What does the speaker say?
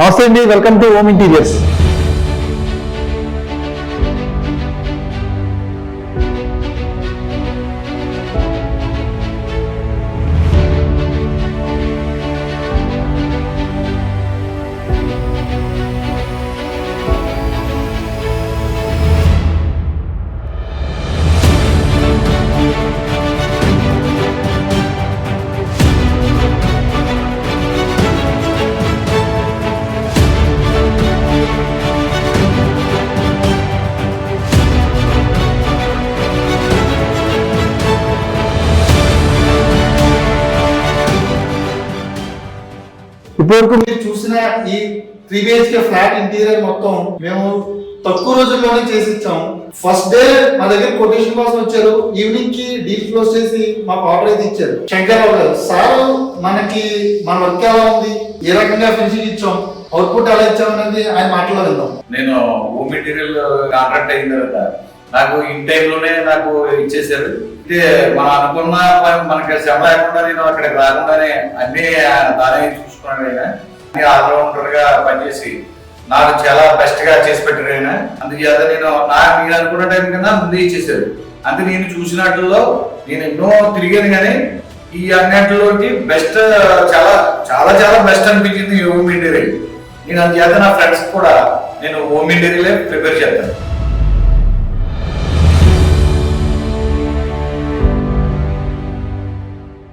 నమస్తే అండి welcome to home interiors. ఇప్పటివరకు మీరు చూసిన ఈ త్రీ బిహెచ్కే ఫ్లాట్ ఇంటీరియర్ మొత్తం మేము తక్కువ రోజుల్లోనే చేసి ఇచ్చాం ఫస్ట్ డే మా దగ్గర కొటేషన్ కోసం వచ్చారు. ఈవినింగ్కి డీల్ క్లోజ్ చేసి మాకు ఆర్డర్ అయితే ఇచ్చారు. శంకర్రావు గారు సార్ మనకి మన వర్క్ ఎలా ఉంది? ఏ రకంగా ఫినిషింగ్ ఇచ్చాం? అవుట్పుట్ ఎలా ఇచ్చాం? అనేది ఆయన మాటలో వెళ్దాం నేను హోమ్ మెటీరియల్ కాంట్రాక్ట్ అయిన తర్వాత నాకు ఇన్ టైంలోనే నాకు ఇచ్చేసారు అంటే మనం అనుకున్న మనకి శ్రమ లేకుండా నేను అక్కడికి రాకుండానే అన్ని దానే చూసుకున్నాను ఆయన. అన్ని ఆల్రౌండర్గా పనిచేసి నాకు చాలా బెస్ట్గా చేసి పెట్టారు ఆయన. అందుచేత నేను నాకు నేను అనుకున్న టైం కన్నా ముందే ఇచ్చేసారు అంటే నేను చూసినట్లో నేను ఎన్నో తిరిగాను కానీ ఈ అన్నింటిలోకి బెస్ట్ చాలా చాలా చాలా బెస్ట్ అనిపించింది ఈ హోమ్ ఇంటీరియర్ నేను అందుచేత నా ఫ్రెండ్స్ కూడా నేను హోమ్ ఇంటీరియర్ ప్రిపేర్ చేస్తాను.